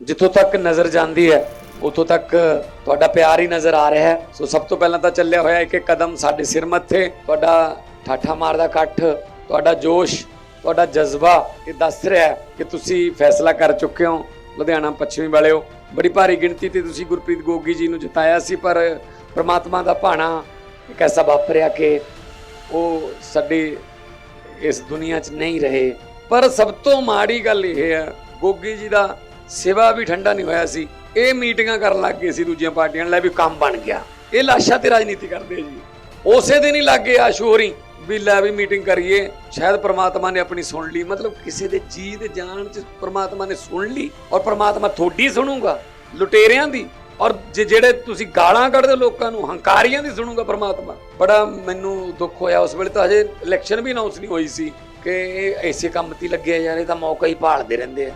ਜਿੱਥੋਂ ਤੱਕ ਨਜ਼ਰ ਜਾਂਦੀ ਹੈ, ਉਥੋਂ ਤੱਕ ਤੁਹਾਡਾ ਪਿਆਰ ਹੀ ਨਜ਼ਰ ਆ ਰਿਹਾ ਹੈ। ਸੋ ਸਭ ਤੋਂ ਪਹਿਲਾਂ ਤਾਂ ਚੱਲਿਆ ਹੋਇਆ ਇੱਕ ਇੱਕ ਕਦਮ ਸਾਡੇ ਸਿਰ ਮੱਥੇ। ਤੁਹਾਡਾ ਠਾਠਾ ਮਾਰਦਾ ਇਕੱਠ, ਤੁਹਾਡਾ ਜੋਸ਼, ਤੁਹਾਡਾ ਜਜ਼ਬਾ ਇਹ ਦੱਸ ਰਿਹਾ ਹੈ ਕਿ ਤੁਸੀਂ ਫੈਸਲਾ ਕਰ ਚੁੱਕੇ ਹੋ। ਲੁਧਿਆਣਾ ਪੱਛਮੀ ਵਾਲਿਓ, ਬੜੀ ਭਾਰੀ ਗਿਣਤੀ ਤੇ ਤੁਸੀਂ ਗੁਰਪ੍ਰੀਤ ਗੋਗੀ ਜੀ ਨੂੰ ਜਿਤਾਇਆ ਸੀ, ਪਰ ਪ੍ਰਮਾਤਮਾ ਦਾ ਭਾਣਾ ਇੱਕ ਐਸਾ ਵਾਪਰਿਆ ਕਿ ਉਹ ਸਾਡੀ ਇਸ ਦੁਨੀਆ 'ਚ ਨਹੀਂ ਰਹੇ। ਪਰ ਸਭ ਤੋਂ ਮਾੜੀ ਗੱਲ ਇਹ ਹੈ, ਗੋਗੀ ਜੀ ਦਾ ਸਿਵਾ ਵੀ ਠੰਡਾ ਨਹੀਂ ਹੋਇਆ ਸੀ। ਇਹ ਮੀਟਿੰਗਾਂ ਕਰਨ ਲੱਗ ਗਏ ਸੀ ਦੂਜੀਆਂ ਪਾਰਟੀਆਂ ਨਾਲ ਲੈ ਵੀ ਕੰਮ ਬਣ ਗਿਆ। ਇਹ ਲਾਸ਼ਾਂ ਤੇ ਰਾਜਨੀਤੀ ਕਰਦੇ ਜੀ। ਉਸੇ ਦਿਨ ਹੀ ਲੱਗ ਗਏ ਆਸ਼ੂਰੀ ਵੀ ਲੈ ਵੀ ਮੀਟਿੰਗ ਕਰੀਏ। ਸ਼ਾਇਦ ਪ੍ਰਮਾਤਮਾ ਨੇ ਆਪਣੀ ਸੁਣ ਲਈ। ਮਤਲਬ ਕਿਸੇ ਦੇ ਜੀ ਦੇ ਜਾਨ ਚ ਪ੍ਰਮਾਤਮਾ ਨੇ ਸੁਣ ਲਈ ਔਰ ਪ੍ਰਮਾਤਮਾ ਤੁਹਾਡੀ ਸੁਣੂਗਾ, ਲੁਟੇਰਿਆਂ ਦੀ। ਔਰ ਜੇ ਜਿਹੜੇ ਤੁਸੀਂ ਗਾਲਾਂ ਕੱਢਦੇ ਹੋ ਲੋਕਾਂ ਨੂੰ, ਹੰਕਾਰੀਆਂ ਦੀ ਸੁਣੂਗਾ ਪ੍ਰਮਾਤਮਾ। ਬੜਾ ਮੈਨੂੰ ਦੁੱਖ ਹੋਇਆ ਉਸ ਵੇਲੇ ਤਾਂ। ਹਜੇ ਇਲੈਕਸ਼ਨ ਵੀ ਅਨਾਉਂਸ ਨਹੀਂ ਹੋਈ ਸੀ ਕਿ ਇਹ ਐਸੇ ਕੰਮ ਤੇ ਹੀ ਲੱਗੇ ਯਾਰ, ਇਹ ਤਾਂ ਮੌਕਾ ਹੀ ਭਾਲਦੇ ਰਹਿੰਦੇ ਆ।